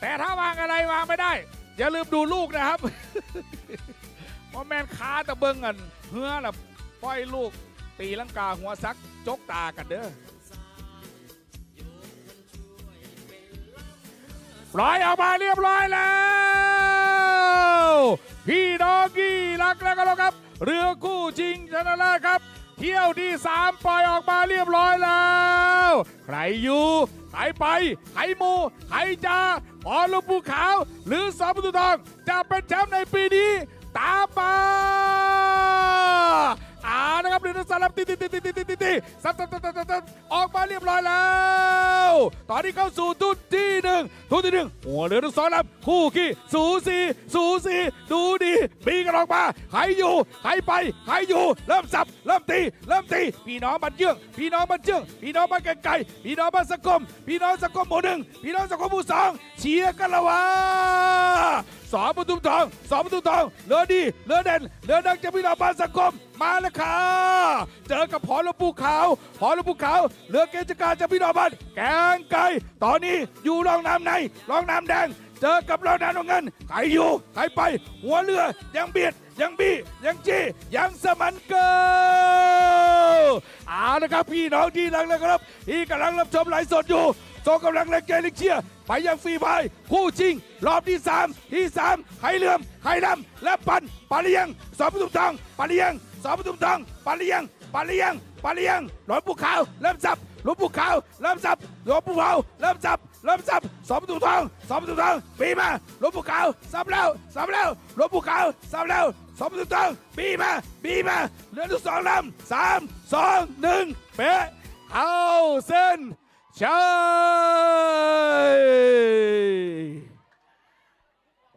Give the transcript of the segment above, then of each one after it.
แต่ถ้าวางอะไรวางไม่ได้ อย่าลืมดูลูกนะครับเพราะแมนค้าตะเบิงกันเฮือละปล่อยลูก ตีลังกาหัวซักจกตากันเด้อปล่อยออกมาเรียบร้อยแล้ว พี่ดอกกี้รักแล้วก็แล้วครับ เรือคู่ชิงชนะเลิศครับ เที่ยวที่ 3 ปล่อยออกมาเรียบร้อยแล้ว ใครอยู่ใครไปใครมูใครจาพอลูกภูเขาว หรือสามประตูทองจะเป็นแชมป์ในปีนี้ ตามมาอ่านะครับเรือสลับตีตีตีตีตีตีตีซับซับซับซับซับออกมา เรียบร้อยแล้ว ตอนนี้เข้าสู่ทุนที่หนึ่งทุนที่หนึ่งหัวเรือทั้งสองลำคู่ขี้สูสีสูสีดูดีบีกันออกมาใครอยู่ใครไปใครอยู่ เริ่มสับเริ่มตีเริ่มตีพี่น้องบันเยื่องพี่น้องบันเยื่องพี่น้องบันไก่พี่น้องบันสกมพี่น้องสกมหมู่หนึ่งพี่น้องสกมหมู่สองเชียร์กันละวะ สองประตูทองสองประตูทองเรือดีเรือเด่นเรือดังจาพี่น้องบ้านสังคมมาแล้วค่ะเจอกับพอลปูขาวพอลปูขาวเรือเกจักรจาพี่น้องบ้านแกงไก่ตอนนี้อยู่รองน้ำในรองน้ำแดง เจอกับรองน้ำเงินใครอยู่ใครไป หัวเรือยังเบียดยังบี้ยังจี้ยังสมันเกิลเอาละครับพี่น้องที่รักแล้วครับที่กำลังรับชมไลฟ์สดอยู่ส่งกำลังแรงใจแรงเชียร์ ไปยังฟรีพาคู่จริง รอบที่3ที่3ไข่เหลื่อมไข่ดำและปันปาเลียงสองประตูทองปาเลียงสองประตูทองปาเลียงปาเลียงปาเลียงหลวงปู่ขาวเริ่มสับหลวงปู่ขาวเริ่มสับหลวงปู่ขาวเริ่มสับเริ่มสับสองประตูทองสองประตูทองปีมาหลวงปู่ขาวสับแล้วสับแล้วหลวงปู่ขาวสับแล้วสองประตูทองปีมาปีมาเหลือทุกสองลำสามสองหนึ่งเป๊ะเอาเส้น ใช่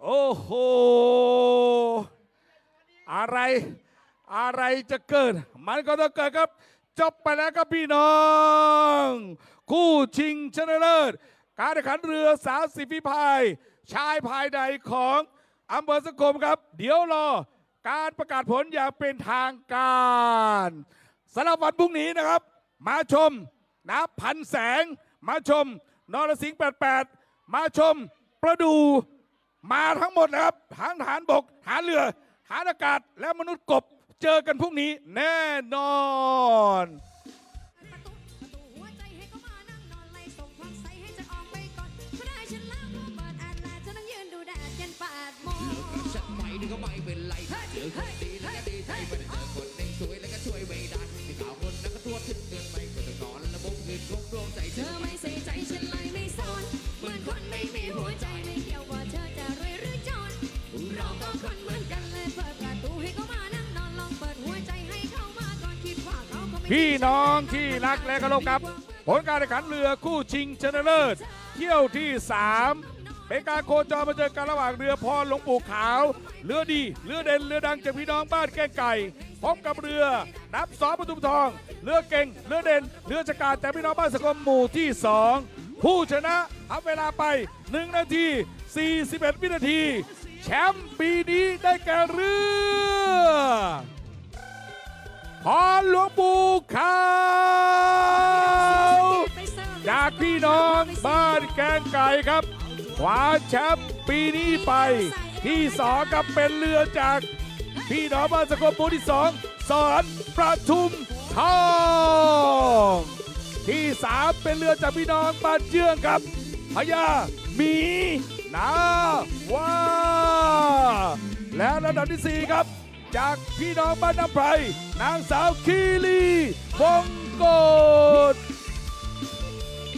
โอ้โห อะไร อะไรจะเกิด มันก็ต้องเกิดครับ จบไปแล้วครับพี่น้อง คู่ชิงชนะเลิศ การแข่งขันเรือสาวสิบฝีพาย ชายภายในของอำเภอสกมครับ เดี๋ยวรอการประกาศผลอย่างเป็นทางการสำหรับวันพรุ่งนี้นะครับ มาชม นะพันแสง มาชม นรสิงห์88 มาชม ประดู มาทั้งหมดนะครับทั้งฐานบกฐานเรือฐานอากาศและมนุษย์กบเจอกันพรุ่งนี้แน่นอนไล่ส่งความใสให้จะออกไปก่อนก็ได้ฉันล้างพอเปิดแอดแลนจะนั่งยืนดูแดดยันแปดโมงฉันไม่นึกก็ไม่เป็นไรเจอคนดีแล้วก็ดีใจไม่ได้เจอคนในสวยแล้วก็ช่วยไม่ได้ พี่น้องที่รักและเคารพครับ ผลการแข่งขันเรือคู่ชิงชนะเลิศเที่ยวที่ 3 เป็นการโคจรมาเจอกันระหว่างเรือพรหลวงปู่ขาว เรือดี เรือเด่น เรือดังจากพี่น้องบ้านแก้งไก่พร้อมกับเรือนับสองประตูทอง เรือเก่ง เรือเด่น เรือจักรานจากพี่น้องบ้านสกลหมู่ที่ 2 ผู้ชนะทำเวลาไป 1 นาที 41 วินาที แชมป์ปีนี้ได้แก่เรือ พรหลวงปู่ขาวจากพี่น้องบ้านแกงไก่ครับคว้าแชมป์ปีนี้ไป ที่สองครับเป็นเรือจาก พี่น้องบ้านสกลหมู่ที่สองสอนประทุมทองที่สามเป็นเรือจากพี่น้องบ้านเจื้องครับพญาหมีนาว่าแล้วระดับที่สี่ครับ จากพี่น้องบ้านน้ำไพรนางสาวคีรีวงโกด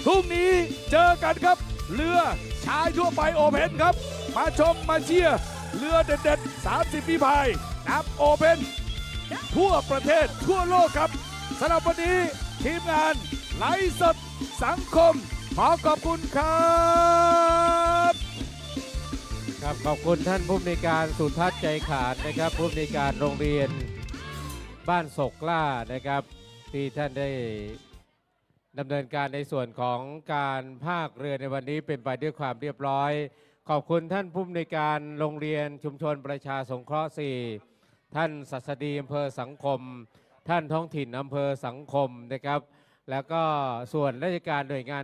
พรุ่งนี้เจอกันครับ เรือชายทั่วไปโอเพนครับ มาชมมาเชียร์เรือเด็ดๆ 30ปีพายนับโอเพนทั่วประเทศทั่วโลกครับสำหรับวันนี้ทีมงานไลฟ์สดสังคม ขอขอบคุณครับ ขอบคุณท่านผู้อำนการสุทัศน์ใจขาดนะครับผู้อำนการโรงเรียนบ้านศกล่านะครับ ที่ท่านได้ดำเนินการในส่วนของการภาคเรือในวันนี้เป็นไปด้วยความเรียบร้อย ขอบคุณท่านผู้อำนการโรงเรียนชุมชนประชาสงเคราะห์4ท่านศัสดีอำเภอสังคม ท่านท้องถิ่นอำเภอสังคมนะครับ แล้วก็ส่วนราชการหน่วยงาน